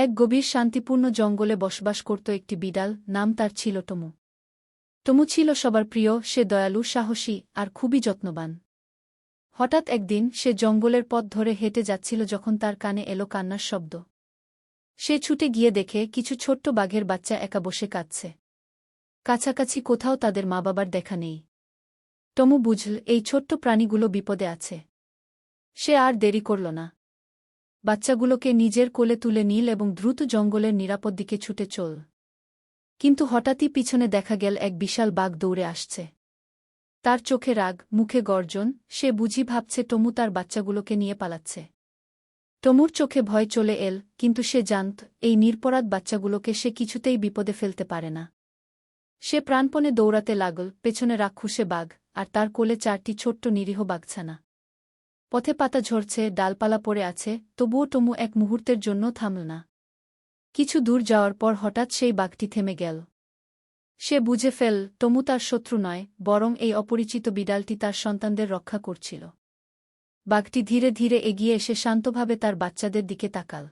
এক গভীর শান্তিপূর্ণ জঙ্গলে বসবাস করত একটি বিড়াল, নাম তার ছিল টমু। টমু ছিল সবার প্রিয়, সে দয়ালু, সাহসী আর খুবই যত্নবান। হঠাৎ একদিন সে জঙ্গলের পথ ধরে হেঁটে যাচ্ছিল যখন তার কানে এলো কান্নার শব্দ। সে ছুটে গিয়ে দেখে কিছু ছোট্ট বাঘের বাচ্চা একা বসে কাঁদছে। কাছাকাছি কোথাও তাদের মা বাবার দেখা নেই। টমু বুঝল, এই ছোট্ট প্রাণীগুলো বিপদে আছে। সে আর দেরি করল না। বাচ্চাগুলোকে নিজের কোলে তুলে নিল এবং দ্রুত জঙ্গলের নিরাপদ দিকে ছুটে চল। কিন্তু হঠাৎই পিছনে দেখা গেল এক বিশাল বাঘ দৌড়ে আসছে। তার চোখে রাগ, মুখে গর্জন, সে বুঝি ভাবছে টমু তার বাচ্চাগুলোকে নিয়ে পালাচ্ছে। টমুর চোখে ভয় চলে এল, কিন্তু সে জানত, এই নিরপরাধ বাচ্চাগুলোকে সে কিছুতেই বিপদে ফেলতে পারে না। সে প্রাণপণে দৌড়াতে লাগল, পেছনে রাক্ষুসে বাঘ, আর তার কোলে চারটি ছোট্ট নিরীহ বাঘছানা। পথে পাতা ঝরছে, ডালপালা পড়ে আছে, তবুও টমু এক মুহূর্তের জন্য থামল না। কিছু দূর যাওয়ার পর হঠাৎ সেই বাঘটি থেমে গেল। সে বুঝে ফেল, টমু তার শত্রু নয়, বরং এই অপরিচিত বিড়ালটি তার সন্তানদের রক্ষা করছিল। বাঘটি ধীরে ধীরে এগিয়ে এসে শান্তভাবে তার বাচ্চাদের দিকে তাকাল।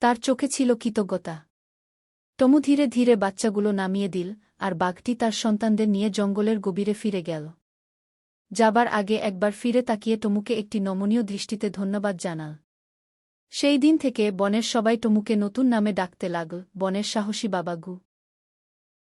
তার চোখে ছিল কৃতজ্ঞতা। টমু ধীরে ধীরে বাচ্চাগুলো নামিয়ে দিল, আর বাঘটি তার সন্তানদের নিয়ে জঙ্গলের গভীরে ফিরে গেল। যাবার আগে একবার ফিরে তাকিয়ে টমুকে একটি নমনীয় দৃষ্টিতে ধন্যবাদ জানাল। সেই দিন থেকে বনের সবাই টমুকে নতুন নামে ডাকতে লাগল, বনের সাহসী বাবাগু।